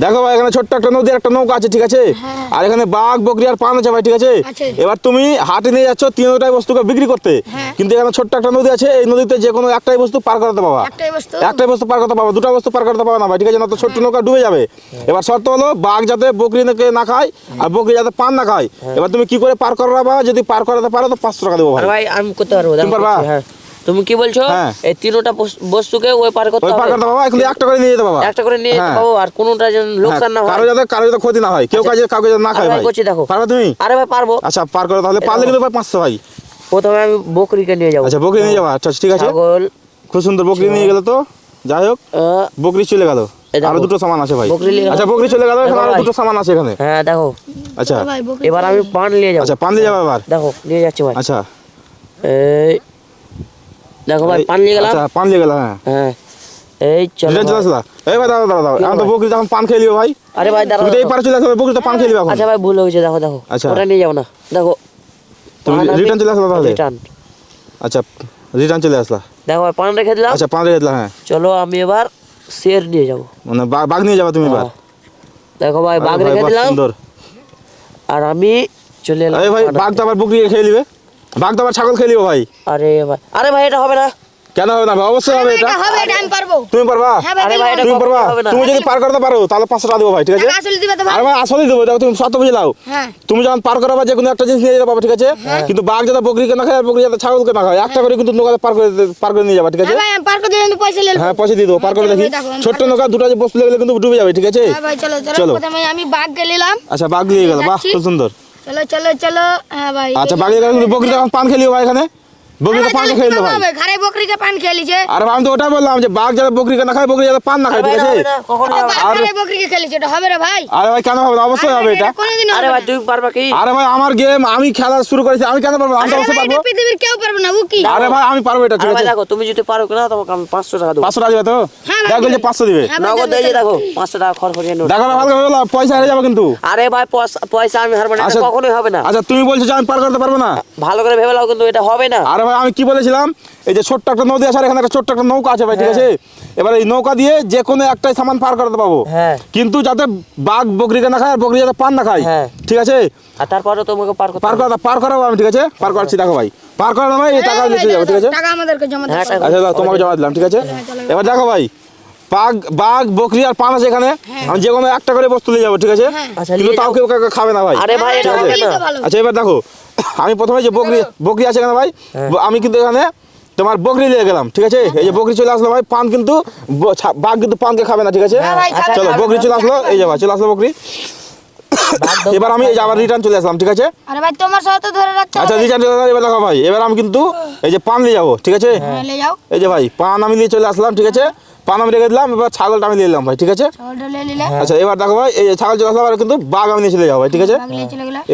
দেখো ভাই এখানে ছোট্ট একটা নদী একটা নৌকা আছে ঠিক আছে? হ্যাঁ। আর এখানে বাঘ বকরি আর পান আছে ভাই ঠিক আছে। এবার তুমি হাটে নিয়ে যাচ্ছ তিনটাই বস্তুকে বিক্রি করতে। হ্যাঁ। কিন্তু এখানে ছোট্ট একটা নদী আছে এই নদীতে যে কোনো একটাই বস্তু পার করাতে পাবা। একটাই বস্তু? পার করতে পারবা দুটো বস্তু পার করতে পারবা না ভাই ঠিক আছে? না তো ছোট্ট নৌকা ডুবে যাবে। এবার শর্ত হলো বাঘ যাতে বকরিকে না খায় আর বকরি যাতে পান না খায়। এবার তুমি কি করে পার করাবা? যদি পার করাতে পারো তো পাঁচশো টাকা দেবো ভাই। আমি করতে পারব পারবা? তুমি কি বলছো? হ্যাঁ। এই তিনোটা বস্তুকে ওই পার করতে ওই পার করতে পারবা এখন একটা করে নিয়ে যেতে পারবা একটা করে নিয়ে যেতে হ্যাঁ। পাবো আর কোনোটা যেন লোকসান না হ্যাঁ, হয়। কারও যাতে কারও যাতে ক্ষতি না হয় কেউ কাজে কাউকে যাতে না খায় ভাই করছি দেখো। পারবা তুমি? আরে ভাই পারব। আচ্ছা পার করে তাহলে পারলে কিন্তু ভাই পাঁচশো ভাই প্রথমে আমি বকরিকে নিয়ে যাব। আচ্ছা বকরি নিয়ে যাবা। আচ্ছা ঠিক আছে। ছাগল। খুব সুন্দর বকরি নিয়ে গেলে তো। যাই হোক বকরি চলে গেল। এই আরও দুটো সামান আছে ভাই। নিয়ে। আচ্ছা বকরি চলে গেল এখানে আরও দুটো সামান আছে এখানে। হ্যাঁ দেখো। আচ্ছা। এবার আমি পান নিয়ে যাব। আচ্ছা পান দিয়ে যাবে এবার। দেখো নিয়ে যাচ্ছি ভাই। আচ্ছা। এই দেখো ভাই এই- পান নিয়ে গেলাম আচ্ছা পান দিয়ে গেলাম হ্যাঁ হ্যাঁ এই চলো রিটার্ন চলে ভাই। আসলা এই ভাই দাঁড়া দাঁড়া দাঁড়া এখন তো ভাই? বকরি তখন পান খেয়ে নিবে ভাই আরে ভাই দাঁড়াও তুমি তো এই পারে চলে আসলে বকরি তো পান খেয়ে নিবে এখন আচ্ছা ভাই ভুল হয়েছে দেখো দেখো আচ্ছা। ওটা নিয়ে যাব না দেখো তুমি রিটার্ন চলে আসলা তাহলে রিটার্ন আচ্ছা রিটার্ন চলে আসলা দেখো ভাই পান রেখে দিলাম আচ্ছা পান রেখে দিলা হ্যাঁ চলো আমি এবার শের নিয়ে যাব মানে বা- বাঘ নিয়ে যাবা তুমি এবার হ্যাঁ। দেখো ভাই বাঘ আরে ভাই, রেখে বাহ, দিলাম সুন্দর আর আমি চলে এলাম আরে ভাই পান বাঘ তো আনতে। আবার বকরি খেয়ে নিবে বাঘ তো আবার ছাগল খেয়ে নিবে ভাই। আরে ভাই আরে ভাই এটা হবে না। কেন হবে না ভাই? অবশ্যই হবে এটা। হবে এটা আমি পারব। তুমি পারবা? হ্যাঁ ভাই আরে ভাই, এটা তুমি পারবা? তুমি যদি পার করতে পারো তাহলে পাঁচশো টাকা দেবো ভাই ঠিক আছে? আসলে দিবে তো আরে ভাই আসলেই দেবো। দেখো তুমি শর্ত বুঝে নাও। হ্যাঁ। তুমি যখন পার করাবা যে কোনো একটা জিনিস নিয়ে যেতে ঠিক আছে? কিন্তু বাঘ যাতে বকরিকে না খায় বকরি যাতে ছাগলকে না খায় একটা করে কিন্তু নৌকাতে পার করে পার করে নিয়ে যাবা ঠিক আছে? হ্যাঁ ভাই আমি পার করে দিলে পয়সা নিয়ে হ্যাঁ পয়সা দিয়ে দেবো পার করে দেখি। ছোট্ট নৌকা দুটো যে বস্তু লেগে কিন্তু ডুবে যাবে ঠিক আছে? হ্যাঁ ভাই চলো চলো। প্রথমে আমি বাঘ গে নিলাম আচ্ছা বাঘ দিয়ে গেল বাহ খুব সুন্দর। চলো চলো চলো হ্যাঁ ভাই আচ্ছা বাঘ দিয়ে গেল কিন্তু বকরি তখন পান খেলিও ভাই এখানে বকরি তো পান খেয়ে নিলো ভাই। ঘরে বকরিকে পান খেলিছে আরে আমি তো ওটাই বললাম যে বাঘ না খায় বকরি পান না খায় ঠিক আছে? হবে না, কখনোই হবে না। আর- ঘরে বকরিকে খেলিছে এটা হবে রে ভাই? আরে ভাই কেন হবে অবশ্যই হবে এটা। আরে ভাই তুমি পারবা কি? আরে ভাই আমার গেম আমি খেলা শুরু করেছি আমি কেন পারব আমি তো অবশ্যই পারব। পৃথিবীর কেউ পারবে না ও কি আরে ভাই আমি পারব এটা ঠিক আছে? দেখো তুমি যদি পারো কিনা তোমাকে আমি পাঁচশো টাকা দেবো? পাঁচশো টাকা দিবে তো? হ্যাঁ ভাই, দেখ পাঁচশো দিবে। হ্যাঁ নগদ দিয়ে দেখো পাঁচশো টাকা খরচ দেখো ভালো করে পয়সা হেরে যাবে কিন্তু। আরে ভাই পয়সা- পয়সা আমি হারবো না আচ্ছা। কখনোই হবে না। আচ্ছা তুমি বলছো যে আমি পার করতে পারব না? ভালো করে ভেবে নাও কিন্তু এটা হবে না। আরে আমি কি বলেছিলাম? এই যে ছোট্ট একটা নদী আছে আর এখানে একটা ছোট্ট একটা নৌকা আছে ভাই ঠিক আছে? এবার এই নৌকা দিয়ে যে কোনো একটাই সামান পার করাতে পাবো। হ্যাঁ। কিন্তু যাতে বাঘ বকরিকে না খায় আর বকরি যাতে পান না খায় হ্যাঁ। ঠিক আছে? আর তারপরে তোমাকে পার পার করা পার করাবো আমি ঠিক আছে? পার করাচ্ছি দেখো ভাই। পার করানো ভাই এই টাকা দিতে যাব ঠিক আছে? টাকা আমাদেরকে জমা দিতে হ্যাঁ, হবে। টাকা- আচ্ছা দাও, তোমাকে জমা দিলাম ঠিক আছে? এবার দেখো ভাই বাঘ বাঘ বকরি আর পান আছে এখানে আমি যে কোনো একটা করে বস্তু নিয়ে যাব ঠিক আছে? হ্যাঁ। আচ্ছা, কিন্তু তাও কেউ কাউকে খাবে না ভাই। আরে ভাই হ্যাঁ, ভালো। আচ্ছা এবার দেখো আমি প্রথমে যে বকরি বকরি আছে এখানে ভাই আমি কিন্তু এখানে তোমার বকরি নিয়ে গেলাম ঠিক আছে? এই যে বকরি চলে আসলো ভাই পান কিন্তু বাঘ কিন্তু পানকে খাবে না ঠিক আছে? হ্যাঁ চলো বকরি চলে আসলো এই যে ভাই চলে আসলো বকরি। এবার আমি এই যে আবার রিটার্ন চলে আসলাম ঠিক আছে? আরে ভাই তোমার সাথে ধরে রাখতে আচ্ছা রিটার্ন চলে আসলাম এবার দেখো ভাই এবার আমি কিন্তু এই যে পান নিয়ে যাব ঠিক আছে? হ্যাঁ, নিয়ে যাও। এই যে ভাই পান আমি নিয়ে চলে আসলাম ঠিক আছে? পান আমি রেখে দিলাম এবার ছাগলটা আমি নিয়ে এলাম ভাই ঠিক আছে? নিলে? আচ্ছা এবার দেখো ভাই এই ছাগল চলে আসলাম কিন্তু বাঘ আমি নিয়ে চলে যাব ভাই ঠিক আছে?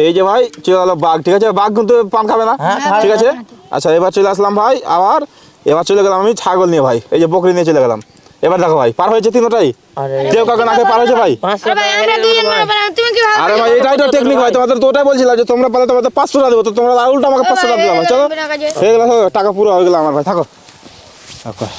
এই যে ভাই চলে গেলো বাঘ ঠিক আছে? বাঘ কিন্তু পান খাবে না হ্যাঁ, ঠিক আছে? আচ্ছা এবার চলে আসলাম ভাই আবার এবার চলে গেলাম আমি ছাগল নিয়ে ভাই এই যে বকরি নিয়ে চলে গেলাম। এবার দেখো ভাই পার হয়েছে তিনটাই। আরে। কেউ কাউকে না খেয়ে পার হয়েছে ভাই। আরে ভাই এটাই তো টেকনিক ভাই তোমাদের তো ওটাই বলছিলাম যে তোমরা পালে তোমাদের পাঁচশো টাকা দেবো তো তোমরা উল্টো আমাকে পাঁচশো টাকা দিলাম চলো। হয়ে টাকা পুরো হয়ে গেল আমার ভাই থাকো। থাকো।